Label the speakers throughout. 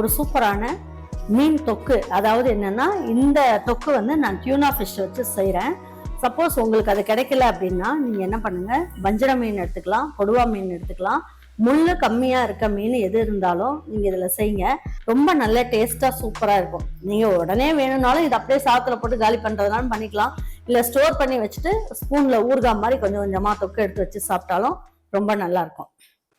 Speaker 1: ஒரு சூப்பரான மீன் தொக்கு அதாவது என்னென்னா இந்த தொக்கு வந்து நான் டியூனா ஃபிஷ் வச்சு செய்கிறேன் சப்போஸ் உங்களுக்கு அது கிடைக்கல அப்படின்னா நீங்கள் என்ன பண்ணுங்கள் வஞ்சிர மீன் எடுத்துக்கலாம் கொடுவா மீன் எடுத்துக்கலாம் முள் கம்மியாக இருக்க மீன் எது இருந்தாலும் நீங்கள் இதில் செய்யுங்க ரொம்ப நல்ல டேஸ்ட்டாக சூப்பராக இருக்கும் நீங்கள் உடனே வேணும்னாலும் இதை அப்படியே சாத்தில் போட்டு காலி பண்ணுறதுனாலும் பண்ணிக்கலாம் இல்லை ஸ்டோர் பண்ணி வச்சுட்டு ஸ்பூனில் ஊறுகா மாதிரி கொஞ்சம் கொஞ்சமாக தொக்கு எடுத்து வச்சு சாப்பிட்டாலும் ரொம்ப நல்லாயிருக்கும்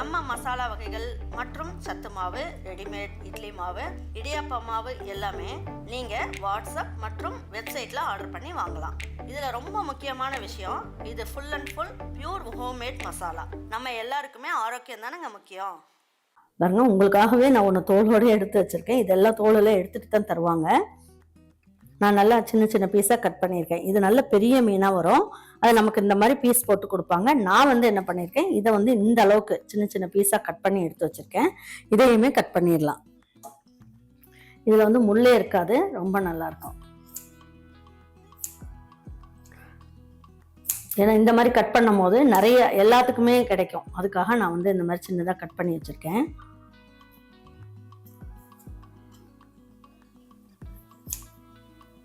Speaker 2: நம்ம மசாலா வகைகள் மற்றும் சத்து மாவு ரெடிமேட் இட்லி மாவு இடியாப்ப மாவு எல்லாமே நீங்கள் வாட்ஸ்அப் மற்றும் வெப்சைட்டில் ஆர்டர் பண்ணி வாங்கலாம் இதில் ரொம்ப முக்கியமான விஷயம் இது full and full pure homemade masala நம்ம எல்லாருக்குமே ஆரோக்கியம் தானேங்க முக்கியம்
Speaker 1: பாருங்க உங்களுக்காகவே நான் ஒன்று தோலோடு எடுத்து வச்சுருக்கேன் இதெல்லாம் தோலெல்லாம் எடுத்துகிட்டு தான் தருவாங்க நான் நல்லா சின்ன சின்ன பீஸாக கட் பண்ணியிருக்கேன் இது நல்ல பெரிய மீனாக வரும் அது நமக்கு இந்த மாதிரி பீஸ் போட்டு கொடுப்பாங்க நான் வந்து என்ன பண்ணியிருக்கேன் இதை வந்து இந்த அளவுக்கு சின்ன சின்ன பீஸாக கட் பண்ணி எடுத்து வச்சுருக்கேன் இதையுமே கட் பண்ணிடலாம் இதில் வந்து முள்ளே இருக்காது ரொம்ப நல்லாயிருக்கும் ஏன்னா இந்த மாதிரி கட் பண்ணும் போது நிறைய எல்லாத்துக்குமே கிடைக்கும் அதுக்காக நான் வந்து இந்த மாதிரி சின்னதாக கட் பண்ணி வச்சுருக்கேன்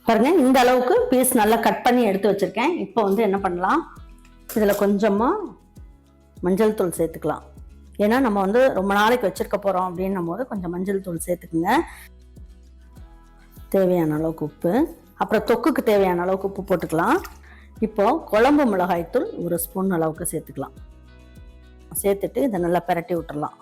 Speaker 1: பாருங்க இந்த அளவுக்கு பீஸ் நல்லா கட் பண்ணி எடுத்து வச்சுருக்கேன் இப்போ வந்து என்ன பண்ணலாம் இதில் கொஞ்சமாக மஞ்சள் தூள் சேர்த்துக்கலாம் ஏன்னா நம்ம வந்து ரொம்ப நாளைக்கு வச்சிருக்க போகிறோம் அப்படின்னும் போது கொஞ்சம் மஞ்சள் தூள் சேர்த்துக்குங்க தேவையான அளவுக்கு உப்பு அப்புறம் தொக்குக்கு தேவையான அளவுக்கு உப்பு போட்டுக்கலாம் இப்போது குழம்பு மிளகாய்த்தூள் ஒரு ஸ்பூன் அளவுக்கு சேர்த்துக்கலாம் சேர்த்துட்டு இதை நல்லா பெரட்டி விட்டுடலாம்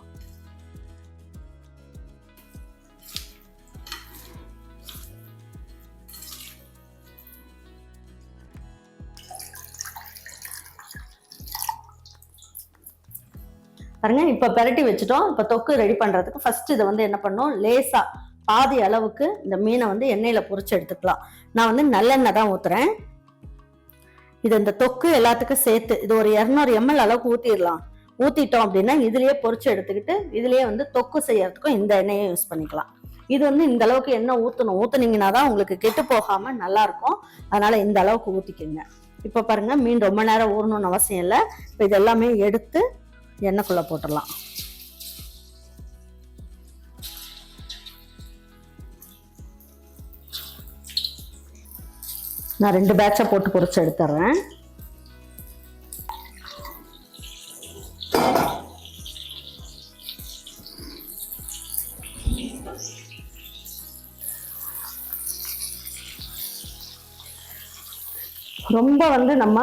Speaker 1: பாருங்க இப்போ பெரட்டி வச்சுட்டோம் இப்போ தொக்கு ரெடி பண்ணுறதுக்கு ஃபர்ஸ்ட் இதை வந்து என்ன பண்ணும் லேசாக பாதி அளவுக்கு இந்த மீனை வந்து எண்ணெயில் பொறிச்சு எடுத்துக்கலாம் நான் வந்து நல்லெண்ணெய் தான் ஊற்றுறேன் இது இந்த தொக்கு எல்லாத்துக்கும் சேர்த்து இது ஒரு இரநூறு எம்எல் அளவுக்கு ஊற்றிடலாம் ஊற்றிட்டோம் அப்படின்னா இதுலேயே பொறிச்சு எடுத்துக்கிட்டு இதுலேயே வந்து தொக்கு செய்யறதுக்கும் இந்த எண்ணெயை யூஸ் பண்ணிக்கலாம் இது வந்து இந்த அளவுக்கு என்ன ஊற்றணும் ஊற்றுனீங்கன்னா தான் உங்களுக்கு கெட்டு போகாமல் நல்லாயிருக்கும் அதனால் இந்த அளவுக்கு ஊற்றிக்கிங்க இப்போ பாருங்கள் மீன் ரொம்ப நேரம் ஊறணும்னு அவசியம் இல்லை இப்போ இது எல்லாமே எடுத்து எண்ணெய்க்குள்ளே போட்டுடலாம் நான் ரெண்டு பேட்சாக போட்டு பொறிச்சு எடுத்துட்றேன் ரொம்ப வந்து நம்ம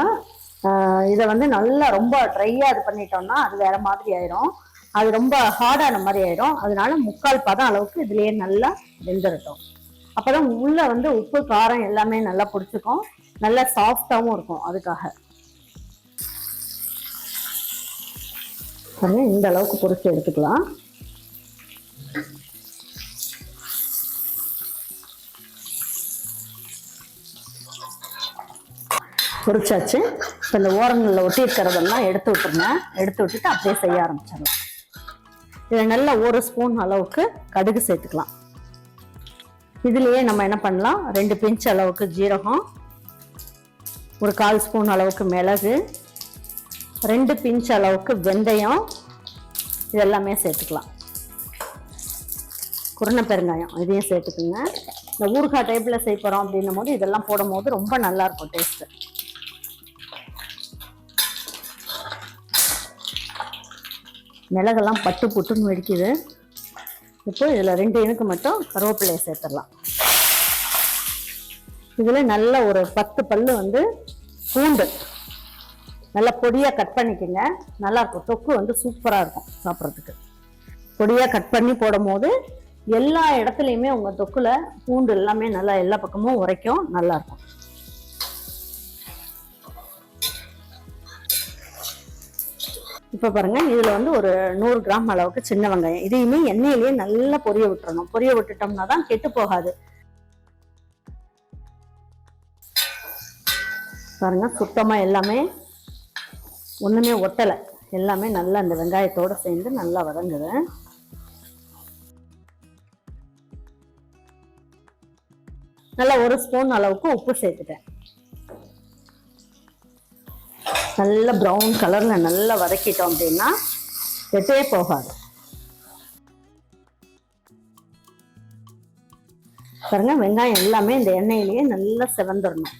Speaker 1: இதை வந்து நல்லா ரொம்ப ட்ரையாக இது பண்ணிட்டோம்னா அது வேற மாதிரி ஆயிடும் அது ரொம்ப ஹார்டான மாதிரி ஆயிரும் அதனால முக்கால் பதம் அளவுக்கு இதுலேயே நல்லா வெந்துடட்டும் அப்பதான் உள்ளே வந்து உப்பு காரம் எல்லாமே நல்லா பிடிச்சிக்கும் நல்லா சாஃப்டாவும் இருக்கும் அதுக்காக இந்த அளவுக்கு பொறிச்சு எடுத்துக்கலாம் பொறிச்சாச்சு இப்போ இந்த ஓரங்களில் ஒட்டி இருக்கிறதெல்லாம் எடுத்து விட்டுருங்க எடுத்து விட்டுட்டு அப்படியே செய்ய ஆரம்பிச்சிடலாம் இதில் நல்ல ஒரு ஸ்பூன் அளவுக்கு கடுகு சேர்த்துக்கலாம் இதுலேயே நம்ம என்ன பண்ணலாம் ரெண்டு பிஞ்சு அளவுக்கு ஜீரகம் ஒரு கால் ஸ்பூன் அளவுக்கு மிளகு ரெண்டு பிஞ்சு அளவுக்கு வெந்தயம் இதெல்லாமே சேர்த்துக்கலாம் குருணை பெருங்காயம் இதையும் சேர்த்துக்குங்க இந்த ஊறுகாய் டைப்பில் செய்ய போகிறோம் அப்படின்னும் போது இதெல்லாம் போடும் போது ரொம்ப நல்லாயிருக்கும் டேஸ்ட்டு மிளகெல்லாம் பட்டு புட்டுன்னு வெடிக்குது இப்போ இதில் ரெண்டு இனுக்கு மட்டும் கருவேப்பிலையை சேர்த்துடலாம் இதில் நல்ல ஒரு பத்து பல் வந்து பூண்டு நல்லா பொடியாக கட் பண்ணிக்கோங்க நல்லாயிருக்கும் தொக்கு வந்து சூப்பராக இருக்கும் சாப்பிட்றதுக்கு பொடியாக கட் பண்ணி போடும் போது எல்லா இடத்துலையுமே உங்கள் தொக்கில் பூண்டு எல்லாமே நல்லா எல்லா பக்கமும் உரைக்கும் நல்லாயிருக்கும் இப்போ பாருங்கள் இதில் வந்து ஒரு நூறு கிராம் அளவுக்கு சின்ன வெங்காயம் இதையுமே எண்ணெயிலேயே நல்லா பொரிய விட்டுறணும் பொரிய விட்டுட்டோம்னா தான் கெட்டு போகாது பாருங்கள் சுத்தமாக எல்லாமே ஒன்றுமே ஒட்டலை எல்லாமே நல்லா அந்த வெங்காயத்தோடு சேர்ந்து நல்லா வதங்குது நல்லா ஒரு ஸ்பூன் அளவுக்கு உப்பு சேர்த்துட்டேன் நல்ல ப்ரௌன் கலரில் நல்லா வதக்கிட்டோம் அப்படின்னா வெட்டே போகாது பாருங்க வெங்காயம் எல்லாமே இந்த எண்ணெயிலேயே நல்லா சிவந்துடணும்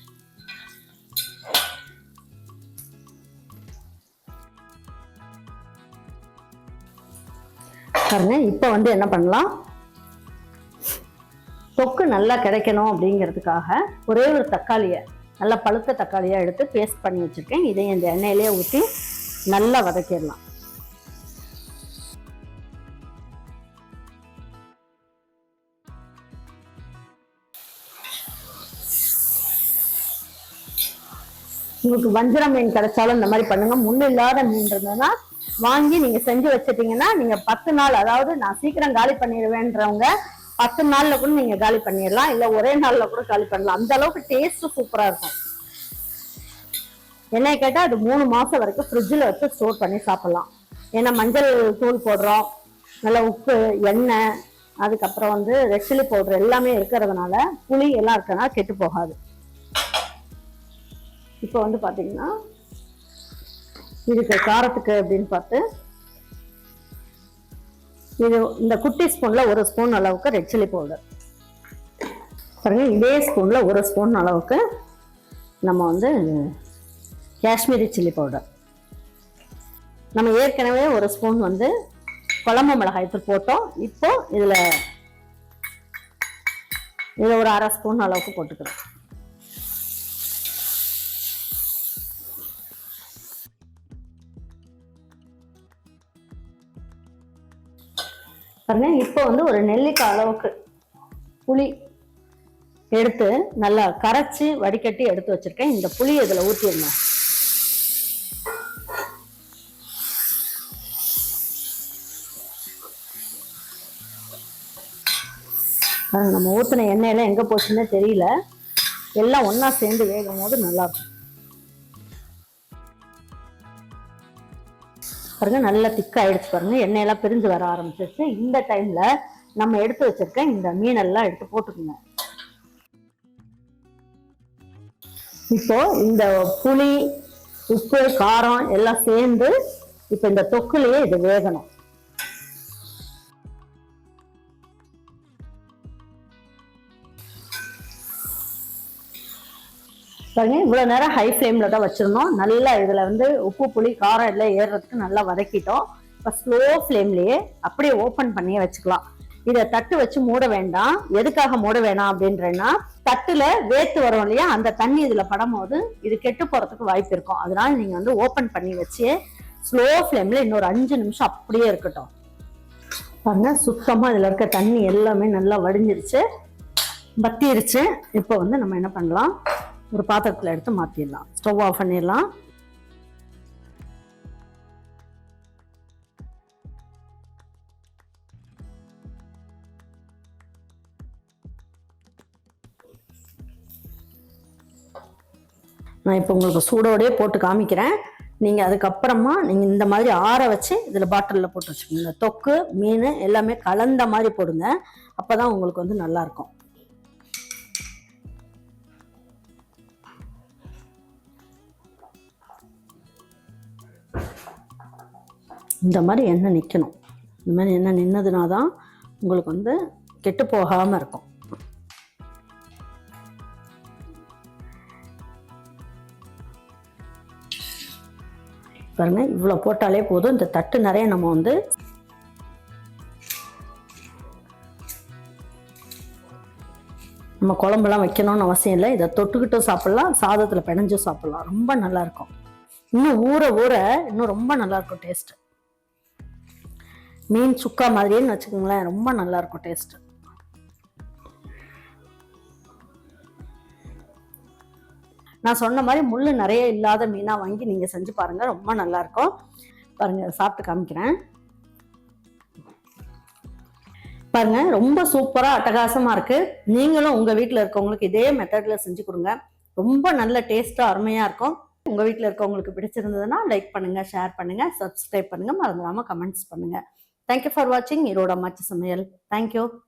Speaker 1: பாருங்க இப்போ வந்து என்ன பண்ணலாம் தொக்கு நல்லா கிடைக்கணும் அப்படிங்கிறதுக்காக ஒரே ஒரு தக்காளியை நல்லா பழுத்த தக்காளியாக எடுத்து பேஸ்ட் பண்ணி வச்சுருக்கேன் இதையும் இந்த எண்ணெயிலே ஊற்றி நல்லா வதக்கிடலாம் உங்களுக்கு வஞ்சிர மீன் கிடைச்சாலும் இந்த மாதிரி பண்ணுங்க முள் இல்லாத மீன் இருந்ததுன்னா வாங்கி நீங்க செஞ்சு வச்சுட்டீங்கன்னா நீங்க பத்து நாள் அதாவது நான் சீக்கிரம் காலி பண்ணிடுவேன்றவங்க பத்து நாள்ல கூட நீங்க காலி பண்ணிடலாம் இல்ல ஒரே நாள்ல கூட காலி பண்ணலாம் அந்த அளவுக்கு டேஸ்ட் சூப்பரா இருக்கும் என்ன கேட்டா அது மூணு மாசம் வரைக்கும் ஃப்ரிட்ஜில் வச்சு ஸ்டோர் பண்ணி சாப்பிடலாம் ஏன்னா மஞ்சள் தூள் போடுறோம் நல்லா உப்பு எண்ணெய் அதுக்கப்புறம் வந்து ரெட் சில்லி பவுடர் எல்லாமே இருக்கிறதுனால புளி எல்லாம் இருக்கிறதுனால கெட்டு போகாது இப்போ வந்து பார்த்தீங்கன்னா இதுக்கு காரத்துக்கு அப்படின்னு பார்த்து இது இந்த குட்டி ஸ்பூனில் ஒரு ஸ்பூன் அளவுக்கு ரெட் சில்லி பவுடர் பாருங்க இதே ஸ்பூனில் ஒரு ஸ்பூன் அளவுக்கு நம்ம வந்து காஷ்மீரி சில்லி பவுடர் நம்ம ஏற்கனவே ஒரு ஸ்பூன் வந்து குழம்பு மிளகாய் தூள் போட்டோம் இப்போ இதில் இதில் ஒரு அரை ஸ்பூன் அளவுக்கு போட்டுக்கிறோம் பாருங்க இப்போ வந்து ஒரு நெல்லிக்காய் அளவுக்கு புளி எடுத்து நல்லா கரைச்சி வடிகட்டி எடுத்து வச்சிருக்கேன் இந்த புளி இதில் ஊற்றிடணும் நம்ம ஊற்றின எண்ணெயெல்லாம் எங்கே போச்சுன்னே தெரியல எல்லாம் ஒன்றா சேர்ந்து வேகும் போது நல்லாயிருக்கும் பாருங்க நல்லா திக்காயிடுச்சு பாருங்க எண்ணெய் எண்ணெயெல்லாம் பிரிஞ்சு வர ஆரம்பிச்சிருச்சு இந்த டைமில் நம்ம எடுத்து வச்சிருக்க இந்த மீனெல்லாம் எடுத்து போட்டுக்கோங்க இப்போ இந்த புளி உப்பு காரம் எல்லாம் சேர்ந்து இப்போ இந்த தொக்குலேயே இது வேகணும் பாருங்க இவ்வளோ நேரம் ஹை ஃப்ளேமில் தான் வச்சுருந்தோம் நல்லா இதில் வந்து உப்பு புளி காரம் எல்லாம் ஏறுறதுக்கு நல்லா வதக்கிட்டோம் இப்போ ஸ்லோ ஃப்ளேம்லேயே அப்படியே ஓப்பன் பண்ணியே வச்சுக்கலாம் இதை தட்டு வச்சு மூட வேண்டாம் எதுக்காக மூட வேணாம் அப்படின்றன்னா தட்டுல வேத்து வரும் இல்லையா அந்த தண்ணி இதுல படம் போது இது கெட்டு போறதுக்கு வாய்ப்பு இருக்கும் அதனால நீங்க வந்து ஓபன் பண்ணி வச்சு ஸ்லோ ஃப்ளேம்ல இன்னொரு அஞ்சு நிமிஷம் அப்படியே இருக்கட்டும் பாருங்க சுத்தமா இதுல இருக்க தண்ணி எல்லாமே நல்லா வடிஞ்சிருச்சு பத்திருச்சு இப்போ வந்து நம்ம என்ன பண்ணலாம் ஒரு பாத்திரத்தில் எடுத்து மாற்றிடலாம் ஸ்டவ் ஆஃப் பண்ணிடலாம் நான் இப்போ உங்களுக்கு சூடோடே போட்டு காமிக்கிறேன் நீங்கள் அதுக்கப்புறமா நீங்கள் இந்த மாதிரி ஆற வச்சு இதில் பாட்டிலில் போட்டு வச்சுக்கோங்க தொக்கு மீன் எல்லாமே கலந்த மாதிரி போடுங்க அப்போ தான் உங்களுக்கு வந்து நல்லாயிருக்கும் இந்த மாதிரி எண்ணெய் நிற்கணும் இந்த மாதிரி எண்ணெய் நின்னதுனா தான் உங்களுக்கு வந்து கெட்டு போகாமல் இருக்கும் பாருங்க இவ்வளோ போட்டாலே போதும் இந்த தட்டு நிறைய நம்ம வந்து நம்ம குழம்புலாம் வைக்கணும்னு அவசியம் இல்லை இதை தொட்டுக்கிட்டும் சாப்பிட்லாம் சாதத்தில் பிணைஞ்சும் சாப்பிட்லாம் ரொம்ப நல்லாயிருக்கும் இன்னும் ஊற ஊற இன்னும் ரொம்ப நல்லாயிருக்கும் டேஸ்ட்டு மீன் சுக்கா மாதிரியேன்னு வச்சுக்கோங்களேன் ரொம்ப நல்லாயிருக்கும் டேஸ்ட்டு நான் சொன்ன மாதிரி முள் நிறைய இல்லாத மீனாக வாங்கி நீங்கள் செஞ்சு பாருங்கள் ரொம்ப நல்லாயிருக்கும் பாருங்கள் சாப்பிட்டு காமிக்கிறேன் பாருங்கள் ரொம்ப சூப்பராக அட்டகாசமாக இருக்குது நீங்களும் உங்கள் வீட்டில் இருக்கவங்களுக்கு இதே மெத்தடில் செஞ்சு கொடுங்க ரொம்ப நல்ல டேஸ்ட்டாக அருமையாக இருக்கும் உங்கள் வீட்டில் இருக்கவங்களுக்கு பிடிச்சிருந்ததுன்னா லைக் பண்ணுங்கள் ஷேர் பண்ணுங்கள் சப்ஸ்கிரைப் பண்ணுங்கள் மறந்துடாமல் கமெண்ட்ஸ் பண்ணுங்கள் தேங்க்யூ ஃபார் வாட்சிங் ஈரோட மச்ச சமையல் தேங்க்யூ